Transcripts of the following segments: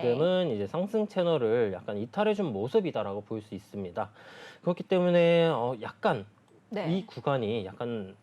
지금은 이제 상승 채널을 약간 이탈해준 모습이다라고 볼 수 있습니다. 그렇기 때문에 어, 약간 네. 이 구간이 약간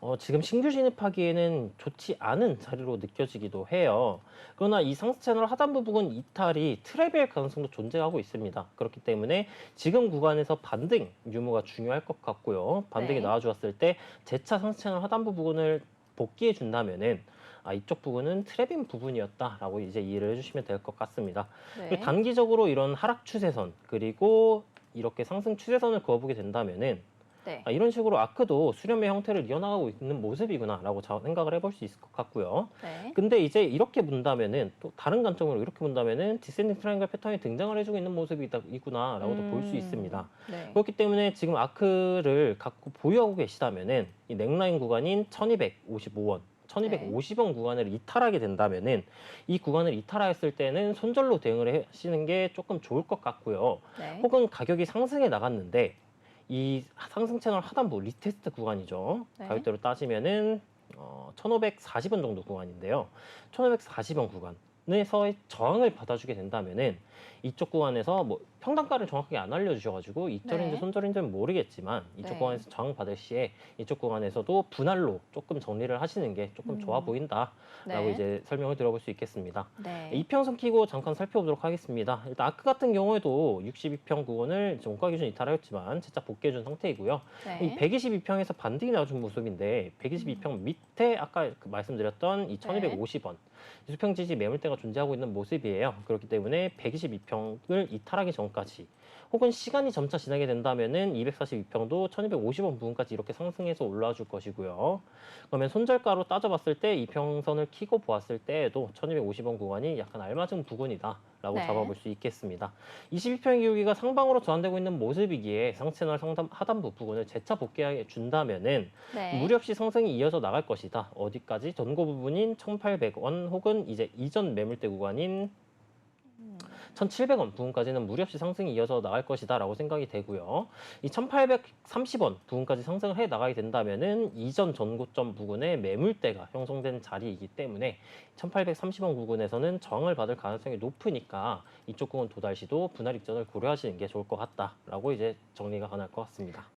어, 지금 신규 진입하기에는 좋지 않은 자리로 느껴지기도 해요. 그러나 이 상승 채널 하단부 부분 이탈이 트랩일 가능성도 존재하고 있습니다. 그렇기 때문에 지금 구간에서 반등 유무가 중요할 것 같고요. 반등이 네. 나와주었을 때 재차 상승 채널 하단부 부분을 복귀해 준다면은 아, 이쪽 부분은 트랩인 부분이었다라고 이제 이해를 해주시면 될 것 같습니다. 네. 단기적으로 이런 하락 추세선 그리고 이렇게 상승 추세선을 그어보게 된다면은 네. 아, 이런 식으로 아크도 수렴의 형태를 이어나가고 있는 모습이구나라고 자- 생각을 해볼 수 있을 것 같고요. 네. 근데 이제 이렇게 본다면은 또 다른 관점으로 이렇게 본다면은 디센딩 트라이앵글 패턴이 등장을 해주고 있는 모습이구나라고도 볼수 음, 있습니다. 네. 그렇기 때문에 지금 아크를 갖고 보유하고 계시다면은 이 넥라인 구간인 1255원, 1250원 구간을 이탈하게 된다면은 이 구간을 이탈하였을 때는 손절로 대응을 하시는 게 조금 좋을 것 같고요. 네. 혹은 가격이 상승해 나갔는데 이 상승 채널 하단부 리테스트 구간이죠. 네. 가격대로 따지면은 어, 1,540원 정도 구간인데요. 1,540원 구간 에서의 저항을 받아주게 된다면은 이쪽 구간에서 뭐 평단가를 정확하게 안 알려주셔가지고 이절인지 네. 손절인지는 모르겠지만 이쪽 네. 구간에서 저항 받을 시에 이쪽 구간에서도 분할로 조금 정리를 하시는 게 조금 음. 좋아 보인다라고 네. 이제 설명을 드려볼 수 있겠습니다. 네. 이평선 키고 잠깐 살펴보도록 하겠습니다. 일단 아크 같은 경우에도 62평 구간을 종가 기준 이탈하였지만 채짝 복귀해준 상태이고요. 이 네. 122평에서 반등이 나와준 모습인데 122평 밑에 아까 그 말씀드렸던 이 1250원 수평 지지 매물대 가 존재하고 있는 모습이에요. 그렇기 때문에 122평을 이탈하기 전까지 혹은 시간이 점차 지나게 된다면은 242평도 1250원 부분까지 이렇게 상승해서 올라와 줄 것이고요. 그러면 손절가로 따져봤을 때 이평선을 키고 보았을 때에도 1250원 구간이 약간 알맞은 부근이다 라고 네. 잡아볼 수 있겠습니다. 22평 기울기가 상방으로 전환되고 있는 모습이기에 상채널 상단 하단부 부분을 재차 복귀해 준다면은 네. 무리 없이 상승이 이어져 나갈 것이다. 어디까지? 전고 부분인 1,800원 혹은 이제 이전 매물대 구간인 음. 1,700원 부분까지는 무리 없이 상승이 이어져 나갈 것이다라고 생각이 되고요. 이 1,830원 부분까지 상승을 해 나가게 된다면은 이전 전고점 부근에 매물대가 형성된 자리이기 때문에 1,830원 부근에서는 저항을 받을 가능성이 높으니까 이쪽 부분 도달 시도 분할 입전을 고려하시는 게 좋을 것 같다라고 이제 정리가 가능할 것 같습니다.